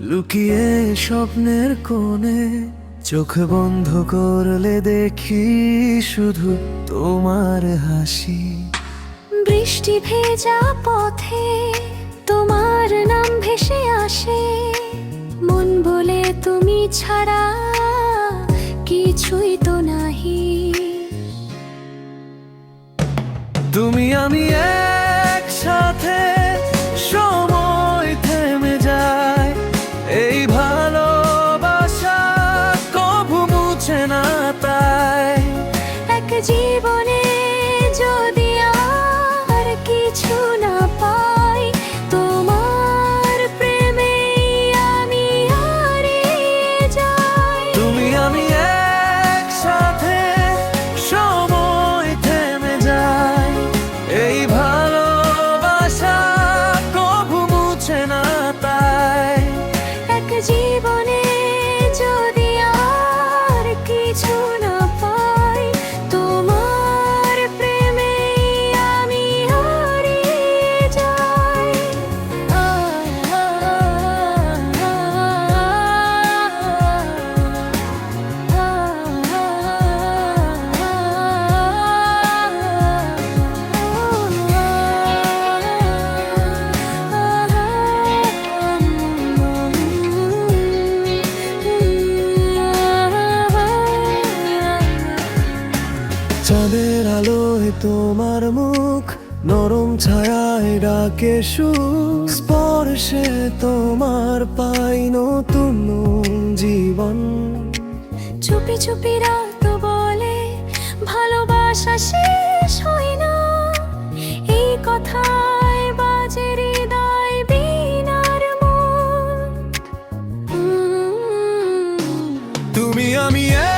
লুকিয়ে স্বপ্নের কোণে। চোখ বন্ধ করলে দেখি শুধু তোমার হাসি। বৃষ্টি ভেজা পথে তোমার নাম ভেসে আসে। মন বলে তুমি ছাড়া কিছুই তো নাহি। তুমি আমি একসাথে না তাই এক জীবনে যদি আর কিছু না পাই তোমার প্রেমে আমি হারিয়ে যাই। তুমি আমি একসাথে সময় থেমে যায় এই ভালোবাসা কভু মুছে না তাই এক জীবনে তোমার মুখ নরম ছায়ায় ডাকে সুখ স্পর্শে তোমার পাই নতুন জীবন। চুপি চুপি রাত বলে ভালোবাসা শেষ হয় না। এই কথায় বাজে হৃদয় বিনার মন। তুমি আমি একসাথে